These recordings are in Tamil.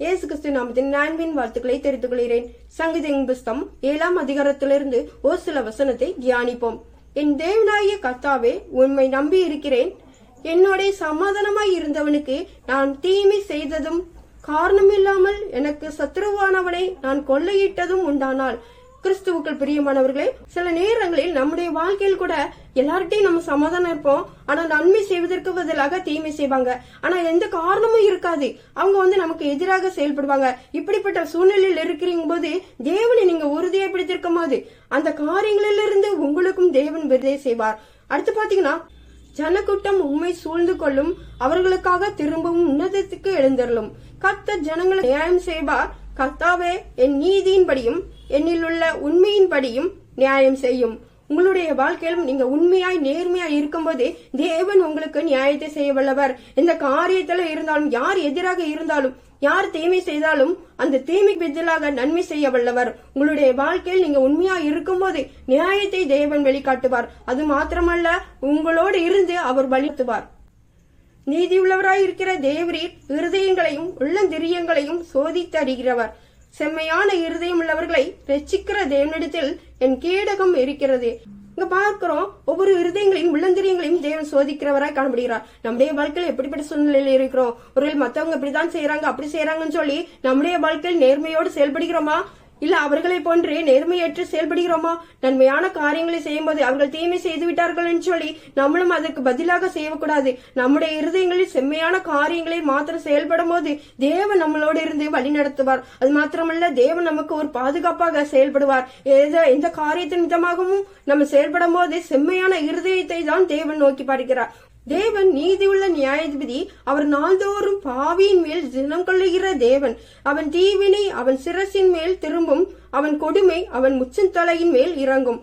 இயேசு கிறிஸ்து நாமத்தின் நான்பின் வாழ்த்துக்களை தெரிந்து கொள்கிறேன். சங்கீதம் புஸ்தம் ஏழாம் அதிகாரத்திலிருந்து ஒரு சில வசனத்தை தியானிப்போம். என் தேவனாகிய கர்த்தாவே உண்மை நம்பி இருக்கிறேன். என்னோட சமாதானமாய் இருந்தவனுக்கு நான் தீமை செய்ததும் காரணமில்லாமல் எனக்கு சத்ருவானவனை நான் கொள்ளையிட்டதும் உண்டானால் கிறிஸ்துவுக்கள் பிரியமானவர்களே சில நேரங்களில் நம்முடைய வாழ்க்கையில் கூட எல்லார்ட்டையும் நம்ம சமாதானம் இருப்போம். ஆனா நன்மை செய்வதற்கு பதிலாக தீமை செய்வாங்க. ஆனா எந்த காரணமும் இருக்காது. அவங்க வந்து நமக்கு எதிராக செயல்படுவாங்க. இப்படிப்பட்ட சூழ்நிலையில் இருக்கிறீங்க போது தேவனை நீங்க உறுதியை பிடித்திருக்கும் போது அந்த காரியங்களிலிருந்து உங்களுக்கும் தேவன் விருதை செய்வார். அடுத்து பாத்தீங்கன்னா ஜனக்கூட்டம் உண்மை சூழ்ந்து கொள்ளும் அவர்களுக்காக திரும்பவும் உன்னதத்துக்கு எழுந்தருளும். கத்த ஜனங்களை நியாயம் செய்வார் கர்த்தாவே என் நீதியின்படியும் என்னிலுள்ள உண்மையின்படியும் நியாயம் செய்யும். உங்களுடைய வாழ்க்கையிலும் நீங்க உண்மையாய் நேர்மையாய் இருக்கும்போது தேவன் உங்களுக்கு நியாயத்தை செய்ய வல்லவர். இந்த காரியத்துல இருந்தாலும் யார் எதிராக இருந்தாலும் யார் தீமை செய்தாலும் அந்த தீமைக்கு பதிலாக நன்மை செய்ய வல்லவர். உங்களுடைய வாழ்க்கையில் நீங்க உண்மையா இருக்கும்போது நியாயத்தை தேவன் வெளிக்காட்டுவார். அது மாத்திரமல்ல உங்களோடு இருந்து அவர் வலித்துவார் நீதியுள்ளவராய் இருக்கிற தேவரீர் இருதயங்களையும் உள்ளந்திரியங்களையும் சோதித்து அறிகிறவர் செம்மையான இருதயம் உள்ளவர்களை ரட்சிக்கிற தேவனிடத்தில் என் கேடகம் இருக்கிறது. இங்க பார்க்கிறோம் ஒவ்வொரு இருதயங்களையும் உள்ளந்திரியங்களையும் தேவன் சோதிக்கிறவராய் காணப்படுகிறார். நம்முடைய வாழ்க்கையில் எப்படிப்பட்ட சூழ்நிலையில் இருக்கிறோம்? ஒருவேளை மத்தவங்க இப்படிதான் செய்யறாங்க அப்படி செய்யறாங்கன்னு சொல்லி நம்முடைய வாழ்க்கையில் நேர்மையோடு செயல்படுகிறோமா? இல்ல அவர்களை போன்று நேர்மையற்று செயல்படுகிறோமா? நன்மையான காரியங்களை செய்யும்போது அவர்கள் தீமை செய்து விட்டார்கள் என்று சொல்லி நம்மளும் அதற்கு பதிலாக செய்யக்கூடாது. நம்முடைய இருதயங்களில் செம்மையான காரியங்களை மாத்திரம் செயல்படும் போது தேவன் நம்மளோடு இருந்து வழி நடத்துவார். அது மாத்திரமல்ல தேவன் நமக்கு ஒரு பாதுகாப்பாக செயல்படுவார். ஏதோ எந்த காரியத்தின் விதமாகவும் நம்ம செயல்படும் போது செம்மையான இருதயத்தை தான் தேவன் நோக்கி பார்க்கிறார். தேவன் நீதியுள்ள நியாயாதிபதி அவர் நாள்தோறும் பாவியின் மேல் தினம் கொள்ளுகிற தேவன். அவன் தீவினை அவன் சிரசின் மேல் திரும்பும் அவன் கொடுமை அவன் முச்சந்தலையின் மேல் இறங்கும்.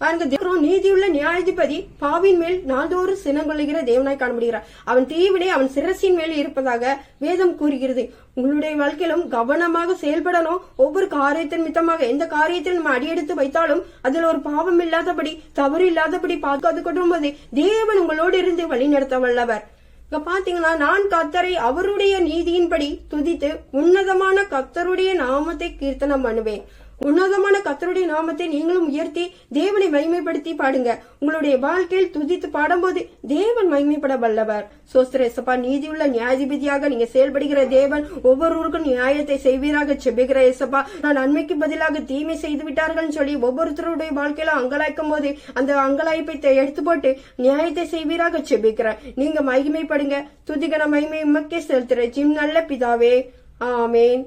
பாருங்க தேவன் நீதியுள்ள நியாயாதிபதி பாவின் மேல் நாள்தோறும் சினங்கொள்ளுகிற தேவனாய் காணப்படுகிறார். அவன் தீவினை அவன் சிரசின் மேல் இருப்பதாக வேதம் கூறுகிறது. உங்களுடைய வாழ்க்கையிலும் கவனமாக செயல்படணும். ஒவ்வொரு காரியத்தின் மித்தமாக எந்த காரியத்தில் நம்ம அடியெடுத்து வைத்தாலும் அதில் ஒரு பாவம் இல்லாதபடி தவறு இல்லாதபடி பார்க்காது கொள்ளும்போது தேவன் உங்களோடு இருந்து வழிநடத்த வல்லவர். இப்ப பாத்தீங்கன்னா நான் கத்தரை அவருடைய நீதியின்படி துதித்து உன்னதமான கத்தருடைய நாமத்தை கீர்த்தனம் பண்ணுவேன். உன்னதமான கத்தருடைய நாமத்தை நீங்களும் உயர்த்தி தேவனை மகிமைப்படுத்தி பாடுங்க. உங்களுடைய வாழ்க்கையில் துதித்து பாடும்போது தேவன் மகிமைப்பட வல்லவர். சோஸ்திரேசப்பா நீதியுள்ள நியாயாதிபதியாக நீங்க செயல்படுகிற தேவன் ஒவ்வொருவருக்கும் நியாயத்தை செய்வீராக. செபிக்கிற ஏசப்பா நான் நன்மைக்கு பதிலாக தீமை செய்து விட்டார்கள் சொல்லி ஒவ்வொருத்தருடைய வாழ்க்கையில அங்கலாய்க்கும் போது அந்த அங்கலாய்ப்பை எடுத்து போட்டு நியாயத்தை செய்வீராக செபிக்கிறேன் நீங்க மகிமைப்படுங்க. துதிகன மகிமை உமக்கே செலுத்துற ஜிம் நல்ல பிதாவே. ஆமேன்.